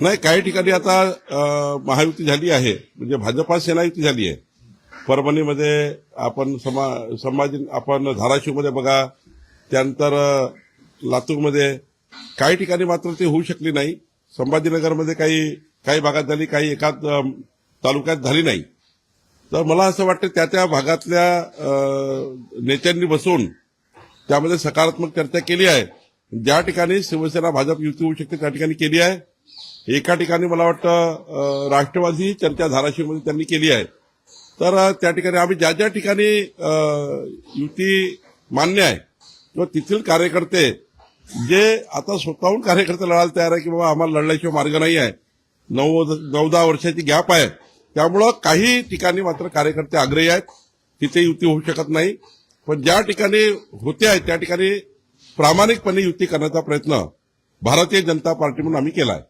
नाही काही ठिकाणी आता महायुती झाली आहे. म्हणजे भाजपा सेनायुती झाली आहे. परभणीमध्ये आपण समा संभाजी आपण धाराशिवमध्ये बघा त्यानंतर लातूरमध्ये काही ठिकाणी मात्र ते होऊ शकली नाही. संभाजीनगरमध्ये काही काही भागात झाली काही एकाच तालुक्यात झाली नाही. तर मला असं वाटतं त्या त्या भागातल्या नेत्यांनी बसून त्यामध्ये सकारात्मक चर्चा केली आहे. ज्या ठिकाणी शिवसेना भाजप युती होऊ शकते त्या ठिकाणी केली आहे. एका ठिकाणी मला वाटतं राष्ट्रवादी त्यांच्या चर्चा धाराशिवमध्ये त्यांनी केली आहे. तर त्या ठिकाणी आम्ही ज्या ज्या ठिकाणी युती मान्य आहे किंवा तेथील कार्यकर्ते जे आता स्वतःहून कार्यकर्ते लढायला तयार आहे की बाबा आम्हाला लढल्याशिवाय मार्ग नाही आहे नऊ नऊ दहा वर्षाची गॅप आहे त्यामुळं काही ठिकाणी मात्र कार्यकर्ते आग्रही आहेत तिथे युती होऊ शकत नाही. पण ज्या ठिकाणी होते आहे त्या ठिकाणी प्रामाणिकपणे युती करण्याचा प्रयत्न भारतीय जनता पार्टी म्हणून आम्ही केला आहे.